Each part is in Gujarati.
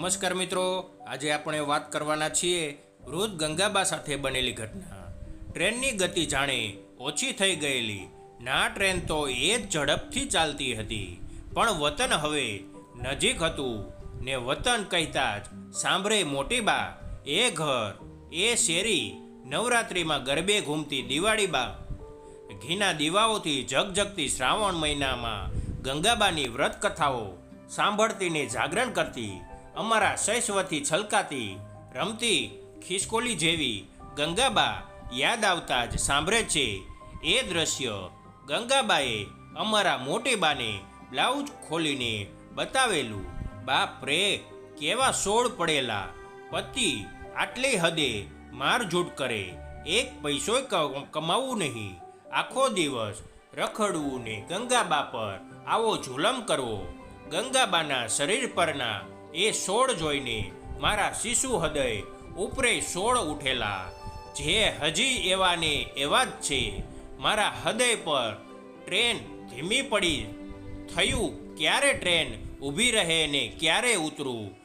નમસ્કાર મિત્રો, આજે આપણે વાત કરવાના છીએ વૃદ્ધ ગંગાબા સાથે બનેલી ઘટના. ટ્રેનની ગતિ જાણે ઓછી થઈ ગયેલી. ના ટ્રેન તો એ જ ઝડપથી ચાલતી હતી. પણ વતન હવે નજીક હતું ને વતન કહેતા જ સાંભળે મોટી બા, એ ઘર, એ શેરી, નવરાત્રિમાં ગરબે ઘૂમતી દિવાળી બા. ઘીના દીવાઓથી જગજગતી શ્રાવણ મહિનામાં ગંગાબાની વ્રત કથાઓ સાંભળતીને જાગરણ કરતી અમારા શૈશવથી છલકાતી, રમતી, ખિસકોલી જેવી ગંગાબા યાદ આવતા જ સાંભળે છે. એ દ્રશ્ય ગંગાબાએ અમારા મોટેબાને બ્લાઉઝ ખોલીને બતાવેલું, બાપ રે, કેવા સોળ પડેલા. પતિ આટલી હદે મારઝૂટ કરે. એક પૈસોય કમાવું નહીં. આખો દિવસ રખડવું ને ગંગાબા પર આવો જુલમ કરવો. ગંગાબાના શરીર પરના એ સોળ જોઈને મારા શિશુ હૃદય ઉપરે સોળ ઉઠેલા. જે હજી એવા ને એવા જ છે. મારા હૃદય પર ટ્રેન ધીમી પડી. થયું ક્યારે ટ્રેન ઊભી રહે ને ક્યારે ઉતરું?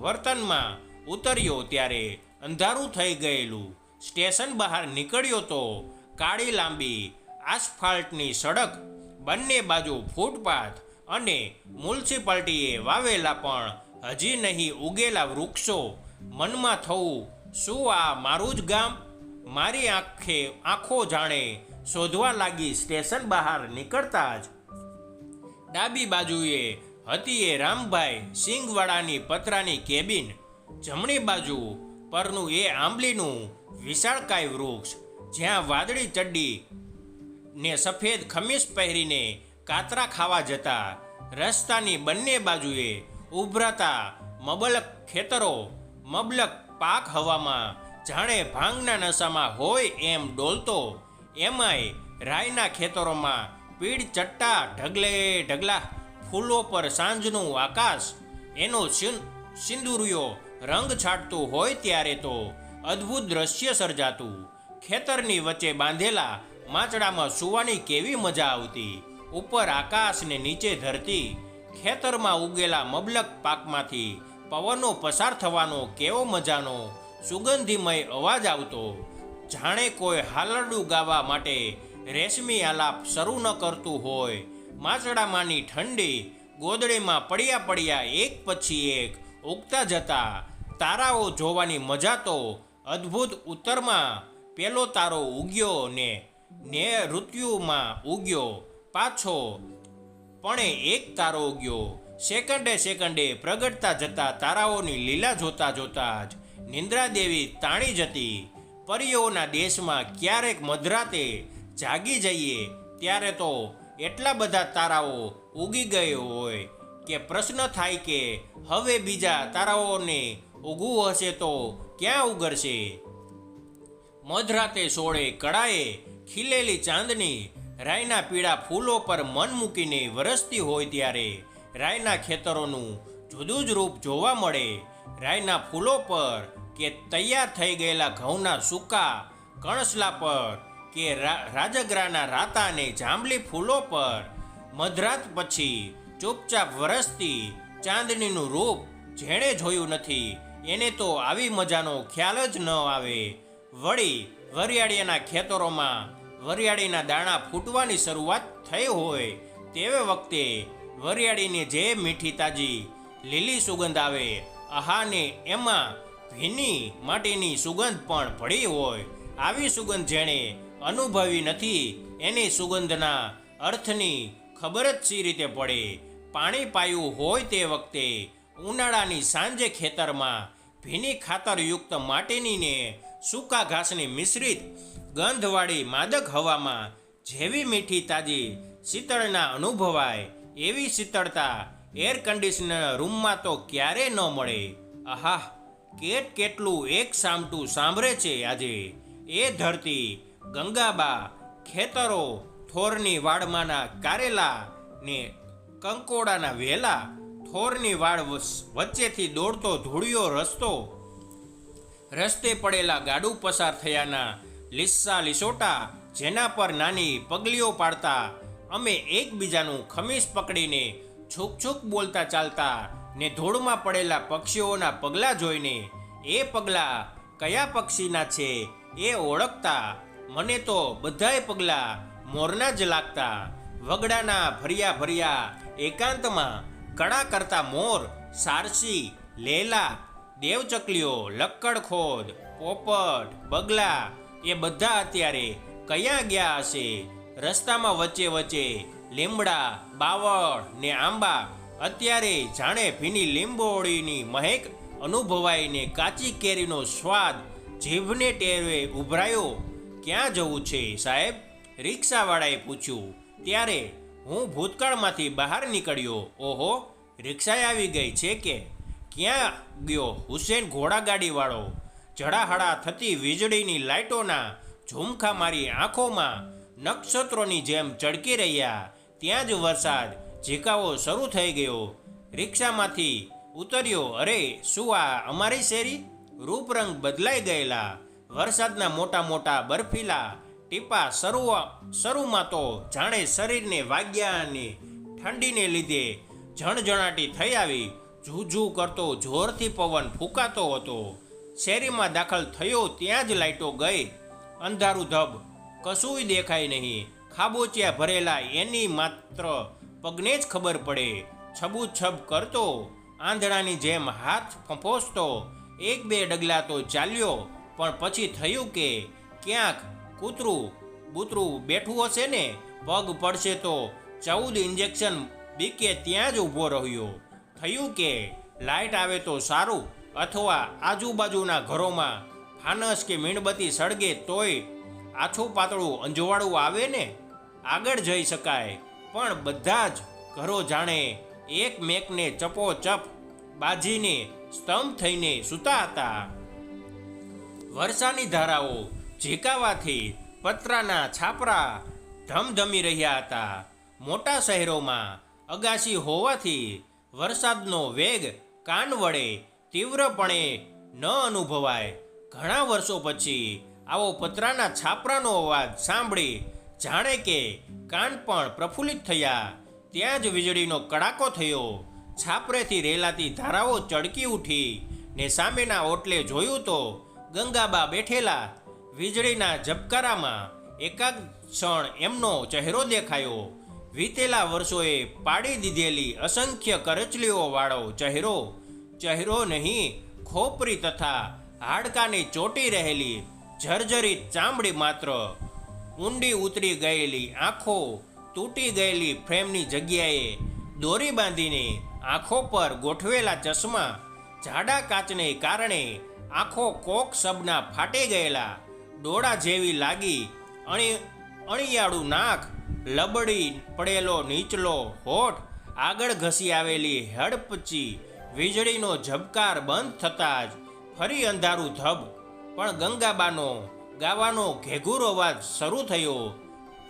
વર્તનમાં ઉતર્યો ત્યારે અંધારું થઈ ગયેલું. સ્ટેશન બહાર નીકળ્યો તો કાળી લાંબી આસફાલ્ટની સડક, બંને બાજુ ફૂટપાથ અને મ્યુનિસિપાલિટીએ વાવેલા પણ હજી નહીં ઉગેલા વૃક્ષો મનમાં થવું, શું આ મારું જ ગામ? મારી આંખે આંખો જાણે શોધવા લાગી સ્ટેશન બહાર નીકળતા જ. ડાબી બાજુએ હતી એ રામભાઈ સિંગવાડાની પતરાની કેબિન. જમણી બાજુ પરનું એ આંબલીનું વિશાળકાય વૃક્ષ, જ્યાં વાદળી ચડ્ડી ને સફેદ ખમીસ પહેરીને કાતરા ખાવા જતા રસ્તાની બંને બાજુએ ઉભરાતા, મબલક ખેતરો, મબલક પાક હવામાં, જાણે ભાંગના નશામાં હોય એમ ડોલતો, એમાંય રાયના ખેતરોમાં પીડ ચટ્ટા ઢગલે ઢગલા, ફૂલો પર સાંજનું આકાશ, એનો સિંદુરિયો રંગ છાંટતું હોય ત્યારે તો અદ્ભુત દ્રશ્ય સર્જાતું. ખેતરની વચ્ચે બાંધેલા માચડામાં સૂવાની કેવી મજા આવતી. ઉપર આકાશ ને નીચે ધરતી ખેતરમાં ઉગેલા મબલક પાકમાંથી પવનો પસાર થવાનો કેવો મજાનો સુગંધીમય અવાજ આવતો. જાણે કોઈ હાલરડું ગાવા માટે રેશમી આલાપ શરૂ ન કરતું હોય. માચડામાંની ઠંડી ગોદડીમાં પડ્યા પડ્યા એક પછી એક ઉગતા જતા તારાઓ જોવાની મજા તો અદ્ભુત ઉત્તરમાં પેલો તારો ઉગ્યો ને ને ઋતુમાં ઉગ્યો. પાછો પણ એક તારો ઉગ્યો. સેકન્ડે સેકન્ડે પ્રગટતા જતા તારાઓની લીલા જોતા જોતા જ નિંદ્રાદેવી તાણી જતી. પરીઓના દેશમાં ક્યારેક મધરાતે જાગી જઈએ ત્યારે તો એટલા બધા તારાઓ ઉગી ગયો હોય કે પ્રશ્ન થાય કે હવે બીજા તારાઓને ઉગવું હશે તો ક્યાં ઉગરશે? મધરાતે સોળે કળાએ ખીલેલી ચાંદની રાયના પીળા ફૂલો પર મન મૂકીને વરસતી હોય ત્યારે રાયના ખેતરોનું જુદું જ રૂપ જોવા મળે. રાયના ફૂલો પર કે તૈયાર થઈ ગયેલા ઘઉંના સૂકા કણસલા પર કે રાજગરાના રાતા અને જાંબલી ફૂલો પર મધરાત પછી ચૂપચાપ વરસતી ચાંદનીનું રૂપ જેણે જોયું નથી, એને તો આવી મજાનો ખ્યાલ જ ન આવે. વળી વરિયાળીના ખેતરોમાં વરિયાળીના દાણા ફૂટવાની શરૂઆત થઈ હોય તેવે વખતે વરિયાળીની જે મીઠી તાજી લીલી સુગંધ આવે, આહાને એમાં ભીની માટીની સુગંધ પણ પડી હોય. આવી સુગંધ જેણે અનુભવી નથી, એની સુગંધના અર્થની ખબર જ સી રીતે પડે? પાણી પાયું હોય તે વખતે ઉનાળાની સાંજે ખેતરમાં ભીની ખાતરયુક્ત માટીની ને સૂકા ઘાસની મિશ્રિત ગંધવાળી માદક હવામાં જેવી મીઠી તાજી શીતળના અનુભવાય એવી શીતળતા એર કન્ડિશનર રૂમમાં તો ક્યારે ન મળે. આહા, કેટ કેટલું એક સામટું સાંભળે છે આજે. એ ધરતી, ગંગાબા, ખેતરો, થોરની વાડમાંના કારેલા ને કંકોડાના વેલા થોરની વાડ વચ્ચેથી દોડતો ધૂળિયો રસ્તો, રસ્તે પડેલા ગાડું પસાર થયાના લીસ્સા લિસોટા જેના પર નાની પગલીઓ પાડતા અમે એકબીજાનું ખમીસ પકડીને છૂક છૂક બોલતા ચાલતા ને ધૂળમાં પડેલા પક્ષીઓના પગલાં જોઈને એ પગલાં કયા પક્ષીના છે એ ઓળખતા મને તો બધાય પગલાં મોરના જ લાગતા. વગડાના ભર્યા ભર્યા એકાંતમાં કળા કરતા મોર, સારસી, લેલા, દેવચકલીઓ, લક્કડખોદ, પોપટ, બગલા એ બધા અત્યારે કયા ગયા હશે? રસ્તામાં વચ્ચે વચ્ચે લીમડા, બાવળ ને આંબા. અત્યારે જાણે ભીની લીંબોળીની મહેક અનુભવાઈને કાચી કેરીનો સ્વાદ જીભને ટેરવે ઉભરાયો. ક્યાં જવું છે સાહેબ? રિક્ષાવાળાએ પૂછ્યું. ત્યારે હું ભૂતકાળમાંથી બહાર નીકળ્યો. ઓહો, રિક્ષાએ આવી ગઈ છે કે? ક્યાં ગયો? હુસેન ઘોડાગાડીવાળો. જડાહડા થતી વીજળીની લાઇટોના ઝુમખા મારી આંખોમાં નક્ષત્રોની જેમ ચળકી રહ્યા. ત્યાં જ વરસાદ ઝીકાવો શરૂ થઈ ગયો. રિક્ષામાંથી ઉતર્યો, અરે, શું આ અમારી શેરી? રૂપરંગ બદલાઈ ગયેલા. વરસાદના મોટા મોટા બરફીલા ટીપા શરૂ શરૂમાં તો જાણે શરીરને વાગ્યા અને ઠંડીને લીધે જણજણાટી થઈ આવી. ઝૂઝૂ કરતો જોરથી પવન ફૂંકાતો હતો. શેરીમાં દાખલ થયો ત્યાં જ લાઇટો ગઈ. અંધારું ધબ. કશુંય દેખાય નહીં. ખાબોચિયા ભરેલા એની માત્ર પગને જ ખબર પડે. છબુછબ કરતો, આંધળાની જેમ હાથ ફંફોસતો, એક બે ડગલા તો ચાલ્યો. પણ પછી થયું કે ક્યાંક કૂતરું, બૂતરું બેઠું હશે ને, પગ પડશે તો ચૌદ ઇન્જેક્શન બીકે ત્યાં જ ઊભો રહ્યો. થયું કે લાઇટ આવે તો સારું. અથવા આજુબાજુના ઘરોમાં ફાનસ કે મીણબત્તી સળગે તોય આછું પાતળું અંજવાળું આવે ને? આગળ જઈ શકાય. પણ બધા જ ઘરો જાણે એકમેકને ચપોચપ બાજીને સ્તંભ થઈને સૂતા હતા. વર્ષાની ધારાઓ ઝીકાવાથી પતરાના છાપરા ધમધમી રહ્યા હતા. મોટા શહેરોમાં અગાશી હોવાથી વરસાદનો વેગ કાન વડે તીવ્રપણે ન અનુભવાય. ઘણા વર્ષો પછી આવો પતરાના છાપરાનો અવાજ સાંભળી જાણે કે કાન પણ પ્રફુલ્લિત થયા. ત્યાં જ વીજળીનો કડાકો થયો. છાપરેથી રેલાતી ધારાઓ ચડકી ઉઠી ને સામેના ઓટલે જોયું તો ગંગાબા બેઠેલા વીજળીના ઝબકારામાં એકાદ ક્ષણ એમનો ચહેરો દેખાયો. વીતેલા વર્ષોએ પાડી દીધેલી અસંખ્ય કરચલીઓ વાળો ચહેરો ચહેરો નહીં, ખોપરી તથા હાડકાની ચોટી રહેલી જર્જરિત ચામડી માત્ર. ઊંડી ઉતરી ગયેલી આંખો તૂટી ગયેલી ફ્રેમની જગ્યાએ દોરી બાંધીને આંખો પર ગોઠવેલા ચશ્મા જાડા કાચને કારણે આંખો કોક શબના ફાટી ગયેલા, ડોળા જેવી લાગી, અણી, અણિયાળું નાક, લબડી પડેલો નીચલો હોઠ આગળ ઘસી આવેલી હડપચી વીજળીનો ઝબકાર બંધ થતાં જ ફરી અંધારું ધબ પણ ગંગાબાનો ગાવાનો ઘેઘુર અવાજ શરૂ થયો.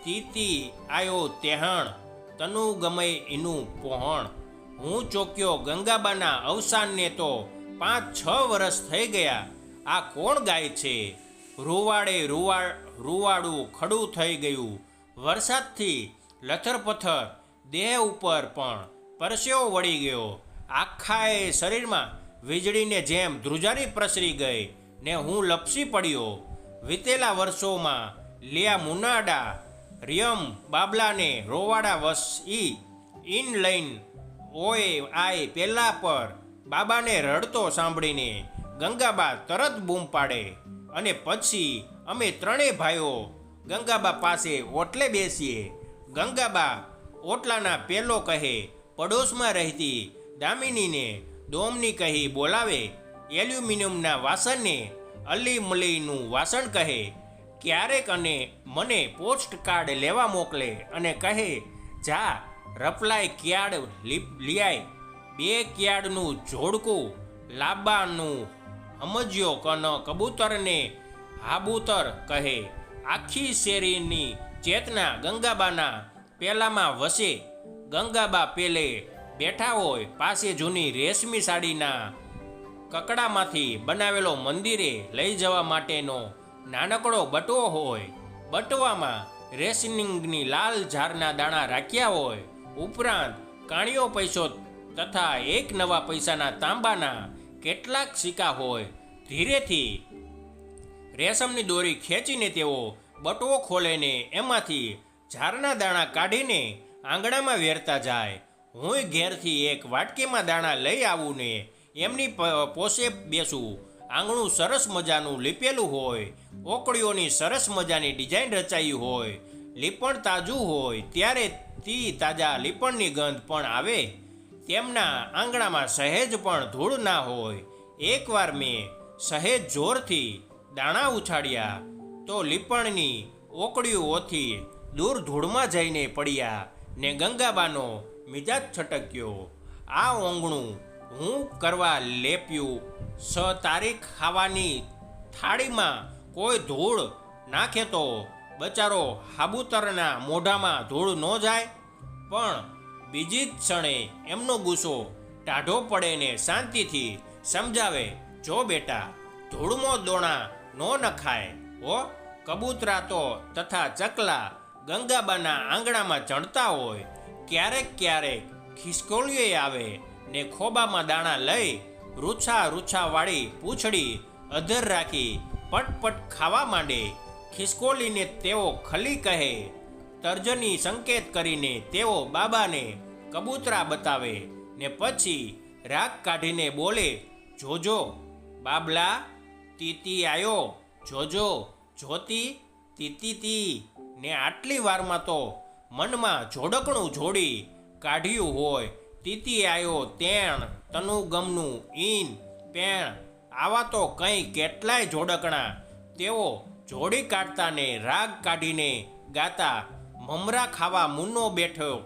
તીતી આયો તેહણ, તનુ ગમે એનું પોહણ. હું ચોક્યો ગંગાબાના અવસાનને તો પાંચ છ વર્ષ થઈ ગયા. આ કોણ ગાય છે? રૂવાડે રૂવા રૂવાડું ખડું થઈ ગયું. વરસાદથી લથરપથર, દેહ ઉપર પણ પરસેવો વળી ગયો. આખાએ શરીરમાં વીજળીને જેમ ધ્રુજારી પ્રસરી ગઈ ને હું લપસી પડ્યો. વીતેલા વર્ષોમાં લિયા મુનાડા, રિયમ બાબલાને રોવાડા વસ ઈ ઇન લઈન ઓએ આય પેલા પર બાબાને રડતો સાંભળીને ગંગાબા તરત બૂમ પાડે અને પછી અમે ત્રણેય ભાઈઓ ગંગાબા પાસે ઓટલે બેસીએ. ગંગાબા ઓટલાના પેલો કહે, પડોશમાં રહેતી દામિનીને દોમની કહી બોલાવે, એલ્યુમિનિયમના વાસણને અલી મલીનું વાસણ કહે, ક્યારેક અને મને પોસ્ટ કાર્ડ લેવા મોકલે અને કહે, જા રપલાય ક્યાડ લિયાય, બે ક્યાડનું જોડકું, લાંબાનું સમજ્યો કન કબૂતરને હાબૂતર કહે, આખી શેરીની ચેતના ગંગાબાના પેલામાં વસે, ગંગાબા પેલે બેઠા હોય, પાસે જૂની રેશમી સાડીના કકડામાંથી બનાવેલો મંદિરે લઈ જવા માટેનો નાનકડો બટવો હોય. બટવામાં રેશનિંગની લાલ ઝારના દાણા રાખ્યા હોય. ઉપરાંત કાણિયો પૈસો તથા એક નવા પૈસાના તાંબાના કેટલાક સિક્કા હોય. ધીરેથી રેશમની દોરી ખેંચીને તેઓ બટવો ખોલેને એમાંથી ઝારના દાણા કાઢીને આંગણામાં વેરતા જાય. હું ઘેરથી એક વાટકીમાં દાણા લઈ આવું ને એમની પોસે બેસું. આંગણું સરસ મજાનું લીપેલું હોય. ઓકળીઓની સરસ મજાની ડિઝાઇન રચાઈ હોય. લીપણ તાજું હોય, ત્યારે તી તાજા લીપણની ગંધ પણ આવે. તેમના આંગણામાં સહેજ પણ ધૂળ ના હોય. એકવાર મેં સહેજ જોરથી દાણા ઉછાળ્યા, તો લીપણની ઓકળીઓથી દૂર ધૂળમાં જઈને પડ્યા ને ગંગાબાનો મિજાજ છટક્યો. આ ઓંગણું હું કરવા લેપ્યું. સ તારીખ ખાવાની થાળીમાં કોઈ ધૂળ નાખે તો બચારો હાબુતરના મોઢામાં ધૂળ ન જાય. પણ બીજી જ ક્ષણે એમનો ગુસ્સો ટાઢો પડે ને શાંતિથી સમજાવે, જો બેટા, ધૂળમો દોણા નો નખાય, હો, કબૂતરા તો તથા ચકલા ગંગાબાના આંગણામાં ચણતા હોય ક્યારેક ક્યારેક ખિસકોલીએ આવે ને ખોબામાં દાણા લઈ રૂછા રૂછા વાળી પૂંછડી અધર રાખી પટપટ ખાવા માંડે. ખિસકોલીને તેઓ ખલી કહે. તર્જની સંકેત કરીને તેઓ બાબાને કબૂતરા બતાવે ને પછી રાગ કાઢીને બોલે, જોજો, બાબલા, તીતી આયો, જોજો, જોતી તીતી તી ને આટલી વારમાં તો મનમાં જોડકણું જોડી કાઢ્યું હોય, તીતી આયો તેણ, તનુ ગમનું ઈન, પેણ, આવા તો કંઈ કેટલાય જોડકણા. તેઓ જોડી કાઢતાને રાગ કાઢીને ગાતા મમરા ખાવા મુન્નો બેઠો.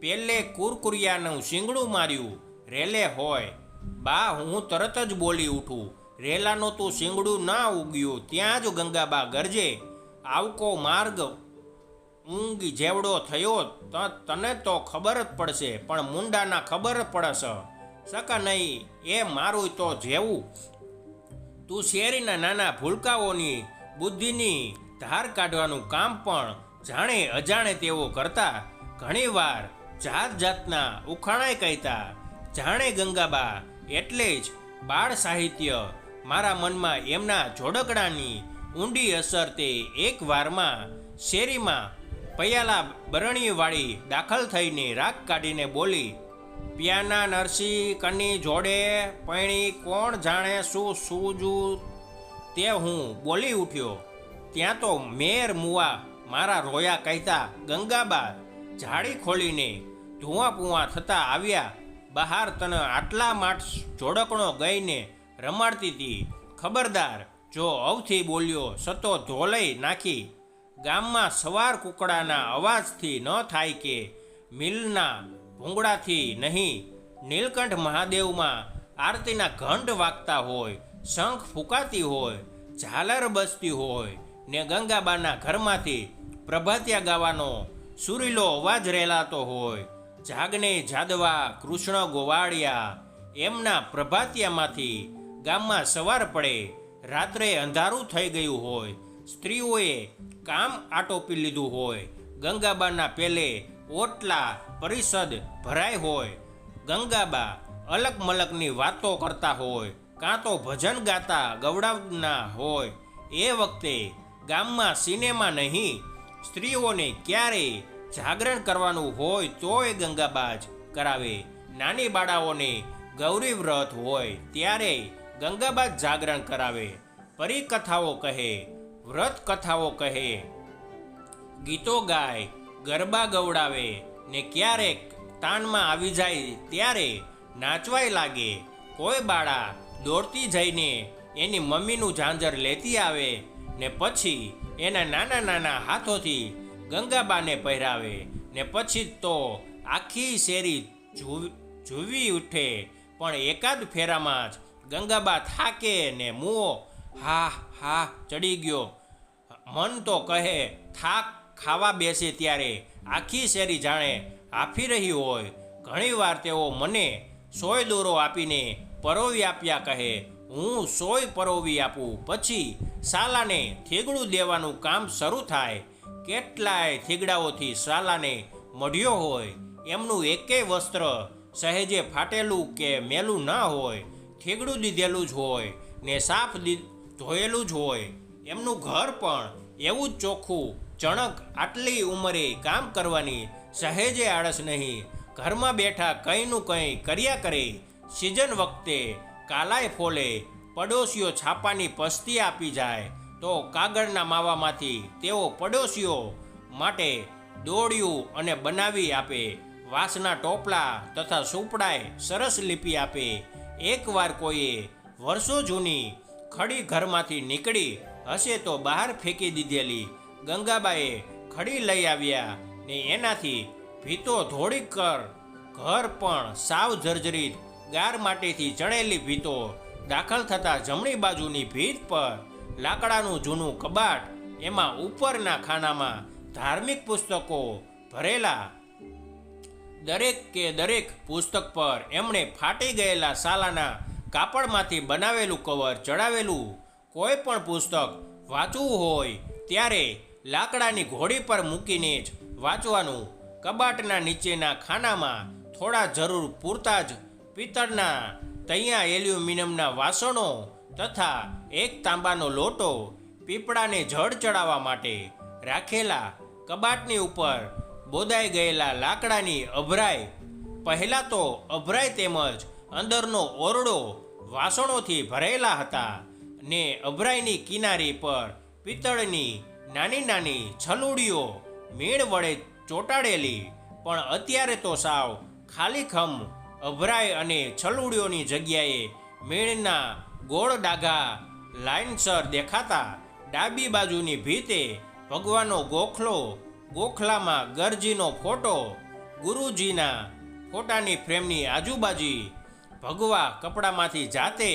પેલે કુરકુરિયાનું શીંગડું માર્યું, રેલે હોય. બા, હું તરત જ બોલી ઉઠું, રેલાનું તું શીંગડું ના ઉગ્યું, ત્યાં જ ગંગાબા ગરજે. આવકો માર્ગ ઊંઘ જેવડો થયો તને તો ખબર જ પડશે, પણ મુંડાના ખબર જ પડશે. સકા નહીં એ મારું તો જેવું. તું શેરીના નાના ભૂલકાઓની બુદ્ધિની ધાર કાઢવાનું કામ પણ જાણે અજાણે તેઓ કરતા. ઘણીવાર જાત જાતના ઉખાણાય કહેતા, જાણે ગંગાબા, એટલે જ બાળ સાહિત્ય મારા મનમાં એમના જોડકડાની ઊંડી અસર તે એક વારમાં શેરીમાં પયાલા બરણીવાળી દાખલ થઈને રાગ કાઢીને બોલી, પિયાના નરસી કની જોડે પૈણી કોણ જાણે શું સૂજું? તે હું બોલી ઉઠ્યો, ત્યાં તો મેર મુવા મારા રોયા કહેતા ગંગાબા જાળી ખોલીને ધુઆ પુઆ થતા આવ્યા. બહાર તને આટલા માઠ જોડકણો ગઈને રમાડતી હતી ખબરદાર, જો અવથી બોલ્યો, સતો ધોલઈ નાખી. ગામમાં સવાર કુકડાના અવાજથી ન થાય કે મિલના ભૂંગળાથી નહીં. નીલકંઠ મહાદેવમાં આરતીના ઘંટ વાગતા હોય, શંખ ફૂંકાતી હોય, ઝાલર બસતી હોય ને ગંગાબાના ઘરમાંથી પ્રભાતિયા ગાવાનો સુરીલો અવાજ રેલાતો હોય. જાગને જાદવા કૃષ્ણ ગોવાળિયા એમના પ્રભાતિયામાંથી ગામમાં સવાર પડે, રાત્રે અંધારું થઈ ગયું હોય. સ્ત્રીઓએ કામ આટોપી લીધું હોય. ગંગાબાના પેલે ઓટલા પરિષદ ભરાય હોય. ગંગાબા અલગ મલકની વાતો કરતા હોય. કાં તો ભજન ગાતા ગવડાવના હોય. એ વખતે ગામમાં સિનેમા નહીં, સ્ત્રીઓને ક્યારે જાગરણ કરવાનું હોય તોય ગંગાબાજ કરાવે. નાની બાળાઓને ગૌરી વ્રત હોય ત્યારે ગંગાબાજ જાગરણ કરાવે. પરિકથાઓ કહે વ્રત કથાઓ કહે, ગીતો ગાય, ગરબા ગવડાવે ને ક્યારેક તાનમાં આવી જાય ત્યારે નાચવાય લાગે. કોઈ બાળા દોડતી જઈને એની મમ્મીનું ઝાંઝર લેતી આવે ને પછી એના નાના નાના હાથોથી ગંગાબાને પહેરાવે ને પછી તો આખી શેરી જુવી ઉઠે. પણ એકાદ ફેરામાં જ ગંગાબા થાકે ને મુઓ હા હા, ચડી ગયો. મન તો કહે, થાક, ખાવા બેસે ત્યારે. આખી શેરી જાણે હાફી રહી હોય. ઘણીવાર તેઓ મને સોય દોરો આપીને પરોવી આપ્યા કહે, હું સોય પરોવી આપું. પછી સાલાને થેગડું દેવાનું કામ શરૂ થાય. કેટલાય થીગડાઓથી સાલાને મઢ્યો હોય. એમનું એકેય વસ્ત્ર સહેજે ફાટેલું કે મેલું ના હોય. થેગડું દીધેલું જ હોય ને સાફ ધોયેલું જ હોય. એમનું ઘર પણ એવું જ ચોખ્ખું. ચણક આટલી ઉંમરે કામ કરવાની સહેજે આળસ નહીં. ઘરમાં બેઠા કંઈનું કંઈ કર્યા કરે. સિઝન વખતે કાલાય ફોલે પડોશીઓ છાપાની પસ્તી આપી જાય. તો કાગળના માવામાંથી તેઓ પડોશીઓ માટે દોડ્યું અને બનાવી આપે. વાંસના ટોપલા તથા સુપડાએ સરસ લિપિ આપે. એકવાર કોઈએ વર્ષો જૂની ખડી ઘરમાંથી નીકળી હશે તો બહાર ફેંકી દીધેલી ગંગાબાએ ખડી લઈ આવ્યા ને એનાથી ભીતો ધોળી કર. ઘર પણ સાવ જર્જરિત, ગાર માટીથી ચણેલી ભીતો. દાખલ થતાં જમણી બાજુની ભીત પર લાકડાનું જૂનું કબાટ, એમાં ઉપરના ખાનામાં ધાર્મિક પુસ્તકો ભરેલા. દરેક કે દરેક પુસ્તક પર એમણે ફાટી ગયેલા સાલાના કાપડમાંથી બનાવેલું કવર ચડાવેલું, કોઈ પણ પુસ્તક વાંચવું હોય ત્યારે લાકડાની ઘોડી પર મૂકીને જ વાંચવાનું. કબાટના નીચેના ખાનામાં થોડા જરૂર પૂરતા જ પિત્તળના તૈયા એલ્યુમિનિયમના વાસણો તથા એક તાંબાનો લોટો પીપળાને જળ ચડાવવા માટે રાખેલા કબાટની ઉપર બોદાઈ ગયેલા લાકડાની અભરાય પહેલાં તો અભરાય તેમજ અંદરનો ઓરડો વાસણોથી ભરેલા હતા ને અભરાઈની કિનારી પર પિત્તળની નાની નાની છલુડીઓ મીણ વડે ચોંટાડેલી. પણ અત્યારે તો સાવ ખાલીખમ અભરાય અને છલુડીઓની જગ્યાએ મીણના ગોળ ડાઘા લાઇનસર દેખાતા ડાબી બાજુની ભીતે ભગવાનનો ગોખલો, ગોખલામાં ગરજીનો ફોટો, ગુરુજીના ફોટાની ફ્રેમની આજુબાજુ ભગવા કપડામાંથી જાતે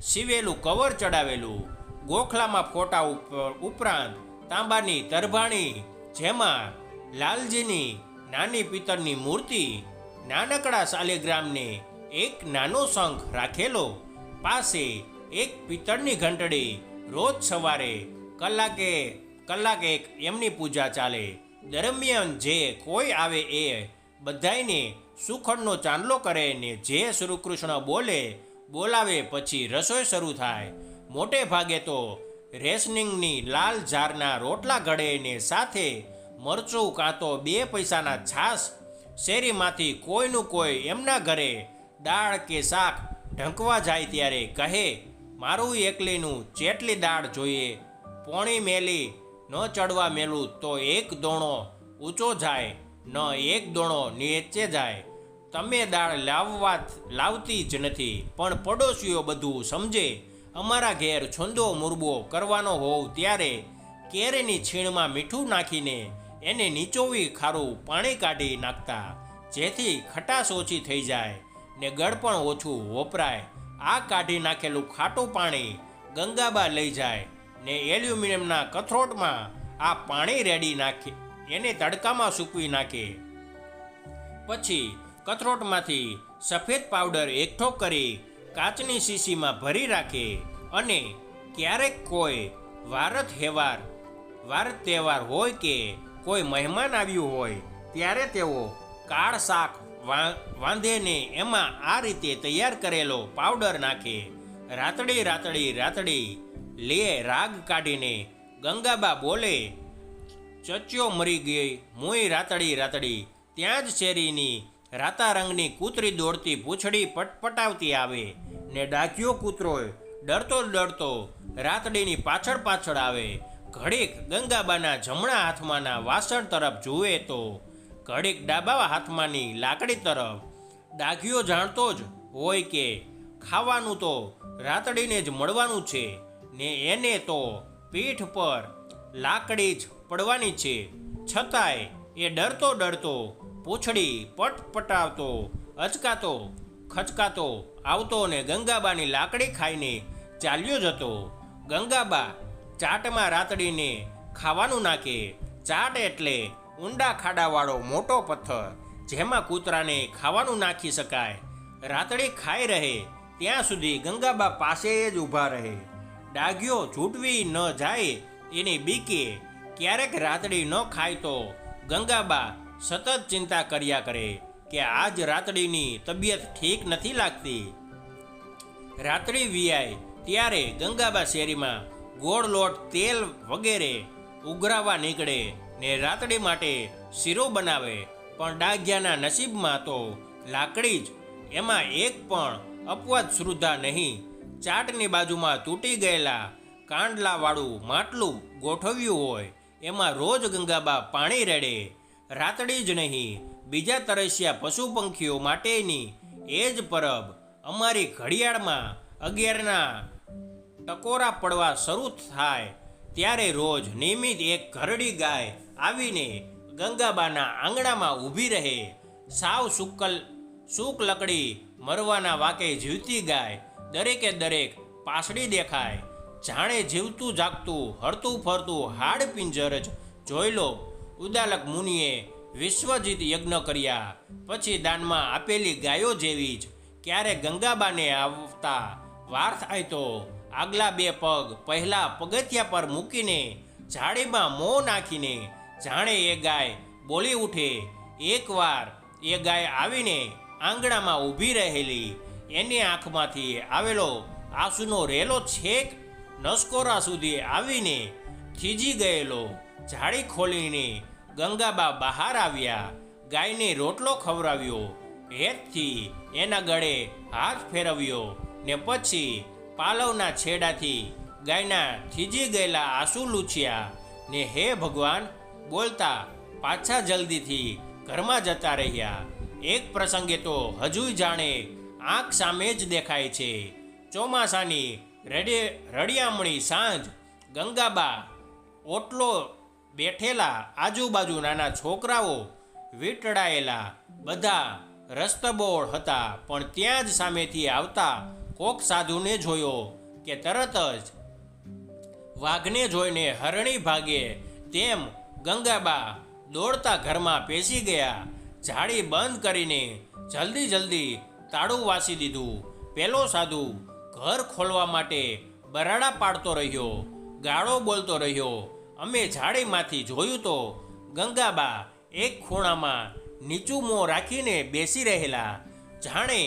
સીવેલું કવર ચડાવેલું, ગોખલામાં ફોટા ઉપર ઉપરાંત તાંબાની તરભાણી, જેમાં લાલજીની નાની પિત્તળની મૂર્તિ, નાનકડા શાલિગ્રામને એક નાનો શંખ રાખેલો, પાસે એક પિત્તળની ઘંટડી રોજ સવારે કલાકે, કલાક એક એમની પૂજા ચાલે. દરમિયાન જે કોઈ આવે એ બધાયને સુખડનો ચાંદલો કરે ને જે શ્રીકૃષ્ણ બોલે, બોલાવે પછી રસોઈ શરૂ થાય. મોટે ભાગે તો રેશનિંગની લાલ ઝારના રોટલા ઘડે ને સાથે મરચું કાં તો બે પૈસાના છાશ, શેરીમાંથી કોઈનું કોઈ એમના ઘરે દાળ કે શાક ઢંકવા જાય ત્યારે કહે, મારું એકલીનું ચેટલી દાળ જોઈએ? પોણી મેલી, ન ચડવા મેલું તો એક દોણો ઊંચો જાય, ન એક દોણો નીચે જાય. તમે દાળ લાવવા લાવતી જ નથી, પણ પડોશીઓ બધું સમજે. અમારા ઘેર છંદો મુરબો કરવાનો હોવ ત્યારે કેરીની છીણમાં મીઠું નાખીને એને નીચોવી ખારું પાણી કાઢી નાખતા. જેથી ખટાશ ઓછી થઈ જાય ને ગળ પણ ઓછું વપરાય. આ કાઢી નાખેલું ખાટું પાણી ગંગાબા લઈ જાય ને એલ્યુમિનિયમના કથરોટમાં આ પાણી રેડી નાખે, એને તડકામાં સૂકવી નાખે. પછી કથરોટમાંથી સફેદ પાવડર એકઠો કરી કાચની શીશીમાં ભરી રાખે અને ક્યારેક કોઈ વારત હેવાર, વારત તહેવાર હોય કે કોઈ મહેમાન આવ્યું હોય, ત્યારે તેઓ કાળ શાક વાંધેને એમાં આ રીતે તૈયાર કરેલો પાવડર નાખે. રાતડી રાતડી રાતડી લે રાગ કાઢીને ગંગાબા બોલે, ચચ્યો મરી ગઈ મુય રાતડી રાતડી, ત્યાં જ શેરીની રાતા રંગની કૂતરી દોડતી પૂંછડી પટપટાવતી આવે ને ડાક્યો કૂતરો ડરતો ડરતો રાતડીની પાછળ પાછળ આવે. ઘડીક ગંગાબાના જમણા હાથમાંના વાસણ તરફ જુએ તો ઘડીક ડાબા હાથમાંની લાકડી તરફ. ડાઘ્યો જાણતો જ હોય કે ખાવાનું તો રાતડીને જ મળવાનું છે ને એને તો પીઠ પર લાકડી જ પડવાની છે. છતાંય એ ડરતો ડરતો પૂંછડી પટપટાવતો અચકાતો, ખચકાતો, આવતો ને ગંગાબાની લાકડી ખાઈને ચાલ્યો જતો. ગંગાબા ચાટમાં રાતડીને ખાવાનું નાખે. ચાટ એટલે ઊંડા ખાડાવાળો મોટો પથ્થર, જેમાં કૂતરાને ખાવાનું નાખી શકાય. રાતડી ખાઈ રહે, ત્યાં સુધી ગંગાબા પાસે જ ઊભા રહે. ડાઘ્યો છૂટવી ન જાય, એની બીકે ક્યારેક રાતડી ન ખાય તો ગંગાબા સતત ચિંતા કર્યા કરે કે આજ રાતડીની તબિયત ઠીક નથી લાગતી. રાતડી વિયાય, ત્યારે ગંગાબા શેરીમાં ગોળ લોટ, તેલ વગેરે ઉઘરાવા નીકળે ને રાતડી માટે શીરો બનાવે. પણ ડાગ્યાના નસીબમાં તો લાકડી જ, એમાં એક પણ અપવાદ શ્રુદ્ધા નહીં. ચાટની બાજુમાં તૂટી ગયેલા કાંડલાવાળું માટલું ગોઠવ્યું હોય, એમાં રોજ ગંગાબા પાણી રેડે. રાતડી જ નહીં, બીજા તરસ્યા પશુ પંખીઓ માટેની એ જ પરબ અમારી ઘડિયાળમાં અગિયારના ટકોરા પડવા શરૂ થાય. ત્યારે રોજ નિયમિત એક ઘરડી ગાય આવીને ગંગાબાના આંગણામાં ઊભી રહે. સાવ સુકલ સૂક લકડી મરવાના વાકે જીવતી ગાય દરેકે દરેક પાસડી દેખાય. જાણે જીવતું જાગતું, હરતું ફરતું હાડ પિંજર જ જોઈ લો. ઉદાલક મુનિએ વિશ્વજીત યજ્ઞ કર્યા. પછી દાનમાં આપેલી ગાયો જેવી જ ક્યારે ગંગાબાને આવતા વાર થાય તો આગલા બે પગ પહેલા પગથિયા પર મૂકીને ઝાડીમાં મોં નાખીને જાણે એ ગાય બોલી ઉઠે, એકવાર એ ગાય આવીને આંગણામાં ઊભી રહેલી, એની આંખમાંથી આવેલો આંસુનો રેલો છેક નસકોરા સુધી આવીને ખીજી ગયેલો. જાળી ખોલીને ગંગાબા બહાર આવ્યા. ગાયને રોટલો ખવડાવ્યો. હેતથી એના ગળે હાથ ફેરવ્યો ને પછી પાલવના છેડાથી ગાયના થીજી ગયેલા આંસુ લૂછ્યા ને હે ભગવાન, બોલતા પાછા જલ્દીથી ઘરમાં જતા રહ્યા. એક પ્રસંગે તો હજુ જાણે આંખ સામે જ દેખાય છે. ચોમાસાની રડે રડિયામણી સાંજ ગંગાબા ઓટલો બેઠેલા આજુબાજુ નાના છોકરાઓ વીંટળાયેલા બધા રસ્તબોળ હતા. પણ ત્યાં જ સામેથી આવતા કોક સાધુને જોયો કે તરત જ વાઘને જોઈને હરણી ભાગે તેમ ગંગાબા દોડતા ઘરમાં પેસી ગયા. જાળી બંધ કરીને જલ્દી જલ્દી તાળું વાસી દીધું. પેલો સાધુ ઘર ખોલવા માટે બરાડા પાડતો રહ્યો, ગાળો બોલતો રહ્યો અમે ઝાડીમાંથી જોયું તો ગંગાબા એક ખૂણામાં નીચું મોં રાખીને બેસી રહેલા. જાણે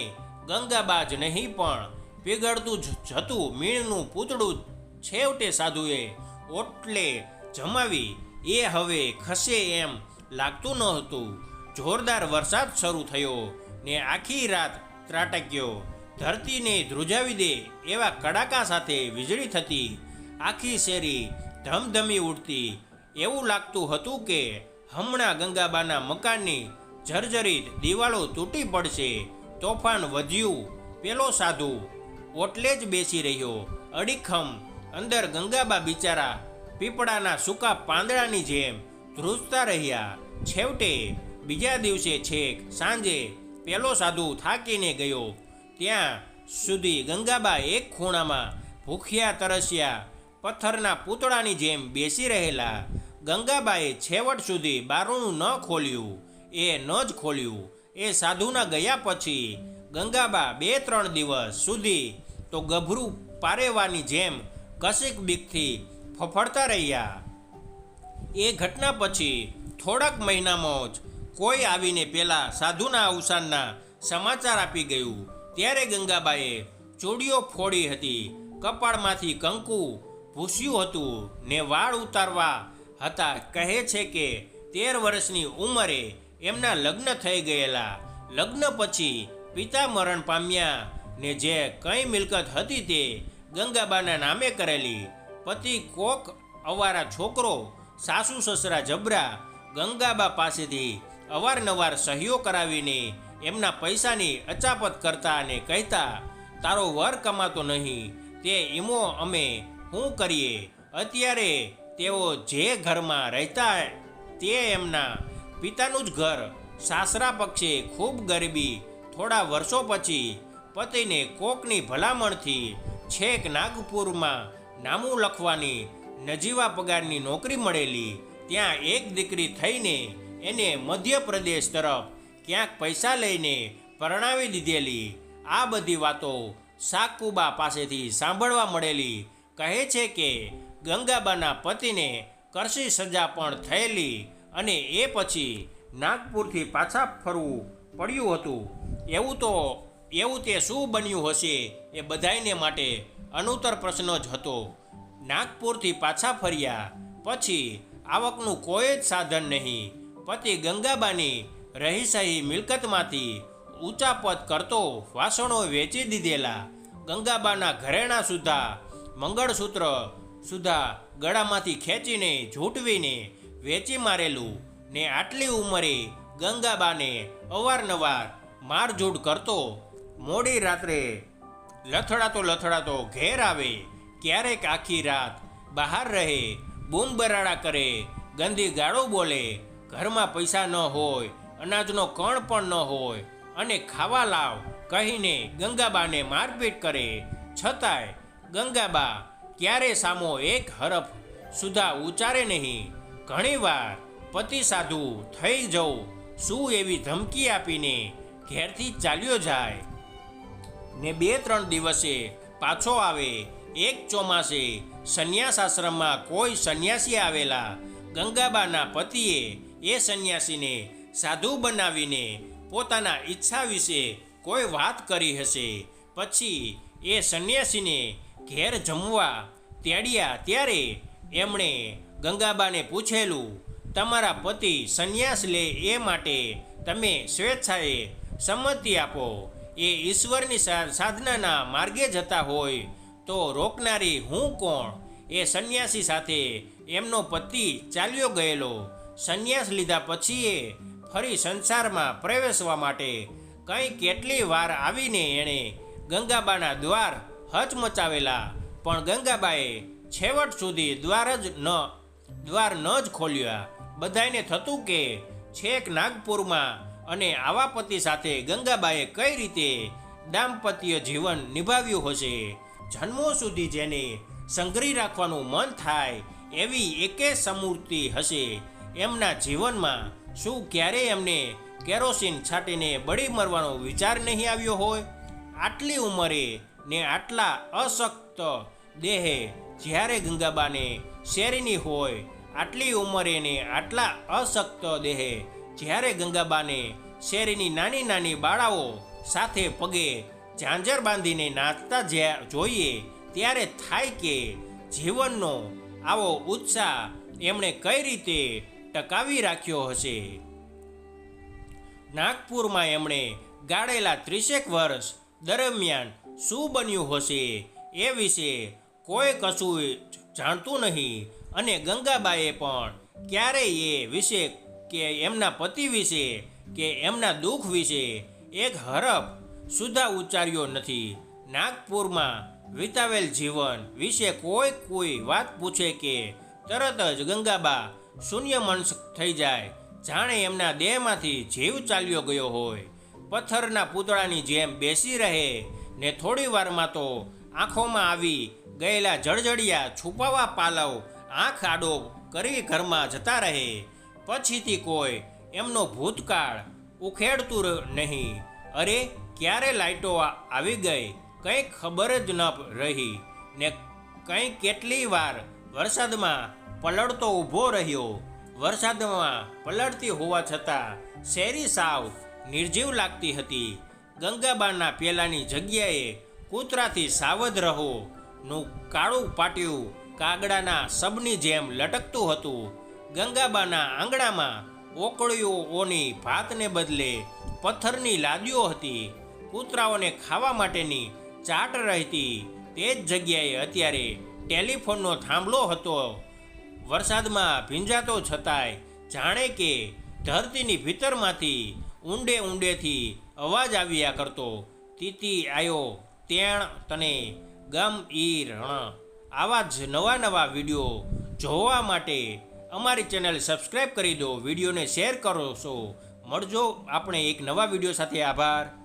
ગંગાબા જ નહીં, પણ પીગળતું જ જતું મીણનું પૂતળું છેવટે સાધુએ ઓટલે જમાવી. એ હવે ખસે એમ લાગતું ન હતું. જોરદાર વરસાદ શરૂ થયો ને આખી રાત ત્રાટક્યો. ધરતીને ધ્રુજાવી દે એવા કડાકા સાથે વીજળી થતી. આખી શેરી ધમધમી ઉડતી. એવું લાગતું હતું કે હમણાં ગંગાબાના મકાનની જર્જરિત દિવાલો તૂટી પડશે. તોફાન વધ્યું. પેલો સાધુ ઓટલે જ બેસી રહ્યો. અડીખમ અંદર ગંગાબા બિચારા પીપળાના સૂકા પાંદડાની જેમ ધ્રુજતા રહ્યા. છેવટે બીજા દિવસે છેક સાંજે પેલો સાધુ થાકીને ગયો. ત્યાં સુધી ગંગાબા એક ખૂણામાં ભૂખ્યા તરસ્યા. પથ્થરના પૂતળાની જેમ બેસી રહેલા ગંગાબાએ છેવટ સુધી બારણું ન ખોલ્યું, એ ન જ ખોલ્યું. એ સાધુના ગયા પછી ગંગાબા બે ત્રણ દિવસ સુધી તો ગભરું પારેવાની જેમ કશીક બીકથી ફફડતા રહ્યા. એ ઘટના પછી થોડાક મહિનામાં જ કોઈ આવીને પેલા સાધુના અવસાનના સમાચાર આપી ગયું. ત્યારે ગંગાબાએ ચૂડીઓ ફોડી હતી. કપાળમાંથી કંકુ ભૂસ્યું હતું ને વાળ ઉતારવા હતા. કહે છે કે, તેર વર્ષની ઉંમરે એમના લગ્ન થઈ ગયેલા. લગ્ન પછી પિતા મરણ પામ્યા ને જે કંઈ મિલકત હતી તે ગંગાબાના નામે કરેલી. પતિ કોક અવારા છોકરો, સાસુ સસરા જબરા, ગંગાબા પાસેથી અવારનવાર સહીઓ કરાવીને એમના પૈસાની અચાપત કરતા અને કહેતા, તારો વર કમાતો નહીં. તે ઈમો અમે શું કરીએ? અત્યારે તેઓ જે ઘરમાં રહેતા તે એમના પિતાનું જ ઘર. સાસરા પક્ષે ખૂબ ગરીબી. થોડા વર્ષો પછી પતિને કોકની ભલામણથી છેક નાગપુરમાં નામું લખવાની નજીવા પગારની નોકરી મળેલી. ત્યાં એક દીકરી થઈને એને મધ્યપ્રદેશ તરફ ક્યાંક પૈસા લઈને પરણાવી દીધેલી. આ બધી વાતો સાકુબા પાસેથી સાંભળવા મળેલી કહે છે કે ગંગાબાના પતિને કરશી સજા પણ થયેલી અને એ પછી નાગપુરથી પાછા ફરવું પડ્યું હતું. એવું તો, એવું તે શું બન્યું હશે એ બધાયને માટે અનુતર પ્રશ્ન જ હતો. નાગપુરથી પાછા ફર્યા પછી આવકનું કોઈ જ સાધન નહીં. પતિ ગંગાબાની રહીશાહી મિલકતમાંથી ઊંચા પદ કરતો વાસણો વેચી દીધેલા ગંગાબાના ઘરેણાં સુધા મંગળસૂત્ર સુધા ગળામાંથી ખેંચીને, ઝૂંટવીને, વેચી મારેલું ને આટલી ઉંમરે ગંગાબાને અવારનવાર મારઝૂડ કરતો. મોડી રાત્રે લથડાતો લથડાતો ઘેર આવે, ક્યારેક આખી રાત બહાર રહે, બૂમબરાડા કરે ગંદી ગાળો બોલે, ઘરમાં પૈસા ન હોય, અનાજનો કણ પણ ન હોય અને ખાવા લાવ કહીને ગંગાબાને મારપીટ કરે. છતાંય ગંગાબા, ક્યારે સામો એક હરફ? સુધા ઉચ્ચારે નહીં. ઘણીવાર પતિ સાધુ થઈ જવું શું એવી ધમકી આપીને ઘેરથી ચાલ્યો જાય? ને બે ત્રણ દિવસે પાછો આવે, એક ચોમાસે સંન્યાસ આશ્રમમાં કોઈ સંન્યાસી આવેલા ગંગાબાના પતિએ એ સંન્યાસીને સાધુ બનાવીને પોતાના ઈચ્છા વિશે કોઈ વાત કરી હશે. પછી એ સંન્યાસીને ઘેર જમવા તેડ્યા ત્યારે એમણે ગંગાબાને પૂછેલું, તમારા પતિ સંન્યાસ લે એ માટે તમે સ્વેચ્છાએ સંમતિ આપો. એ ઈશ્વરની સાધનાના માર્ગે જતા હોય તો રોકનારી હું કોણ એ સંન્યાસી સાથે એમનો પતિ ચાલ્યો ગયેલો. સંન્યાસ લીધા પછી એ ફરી સંસારમાં પ્રવેશવા માટે કંઈ કેટલી વાર આવીને એણે ગંગાબાના દ્વાર હચમચાવેલા પણ ગંગાબાએ છેવટ સુધી દ્વાર જ ન, દ્વાર ન જ ખોલ્યા. બધાને થતું કે છેક નાગપુરમાં અને આવા પતિ સાથે ગંગાબાએ કઈ રીતે દાંપત્ય જીવન નિભાવ્યું હશે? જન્મો સુધી જેને સંઘરી રાખવાનું મન થાય એવી એકે સમૂર્તિ હશે. એમના જીવનમાં શું ક્યારેય એમને કેરોસીન છાંટીને બળી મરવાનો વિચાર નહીં આવ્યો હોય? આટલી ઉંમરે ને આટલા અશક્ત દેહે જ્યારે ગંગાબાને શેરીની હોય, આટલી ઉંમરે ને આટલા અશક્ત દેહે જ્યારે ગંગાબાને શેરીની નાની નાની બાળાઓ સાથે પગે ઝાંઝર બાંધીને નાચતા જોઈએ ત્યારે થાય કે જીવનનો આવો ઉત્સાહ એમણે કઈ રીતે ટકાવી રાખ્યો હશે? નાગપુરમાં એમણે ગાળેલા ત્રીસેક વર્ષ દરમિયાન શું બન્યું હશે એ વિશે કોઈ કશું જાણતું નહીં અને ગંગાબાએ પણ ક્યારેય એ વિશે કે એમના પતિ વિશે કે એમના દુઃખ વિશે એક હરફ સુધા ઉચ્ચાર્યો નથી. નાગપુરમાં વિતાવેલ જીવન વિશે કોઈ કોઈ વાત પૂછે કે તરત જ ગંગાબા શૂન્ય મનસ્ક થઈ જાય. જાણે એમના દેહમાંથી જીવ ચાલ્યો ગયો હોય. પથ્થરના પૂતળાની જેમ બેસી રહે ને થોડી વારમાં તો આંખોમાં આવી ગયેલા જળજળિયા છુપાવા પાલવ આંખ આડો કરી ઘરમાં જતા રહે. પછીથી કોઈ એમનો ભૂતકાળ ઉખેડતું નહીં. અરે, ક્યારે લાઇટો આવી ગઈ? કંઈ ખબર જ ન રહી. ને કંઈ કેટલી વાર વરસાદમાં પલળતો ઊભો રહ્યો. વરસાદમાં પલળતી હોવા છતાં શેરી સાવ નિર્જીવ લાગતી હતી. ગંગાબાના પેલાની જગ્યાએ કૂતરાથી સાવધ રહો. નું કાળું પાટિયું કાગડાના સબની જેમ લટકતું હતું. ગંગાબાના આંગણામાં ઓકળીઓની ભાતને બદલે પથ્થરની લાદીઓ હતી. કૂતરાઓને ખાવા માટેની ચાટ રહેતી તે જ જગ્યાએ અત્યારે ટેલિફોનનો થાંભલો હતો. વરસાદમાં ભીંજાતો છતાંય જાણે કે ધરતીની ભીતરમાંથી ઊંડે ઊંડેથી અવાજ આવ્યા કરતો, તીતી આયો, તેણ તને ગમ ઈ રણ. આવા જ નવા નવા વીડિયો જોવા માટે અમારી ચેનલ સબસ્ક્રાઈબ કરી દો, વિડીયોને શેર કરો છો. મળજો, આપણે એક નવા વીડિયો સાથે. આભાર.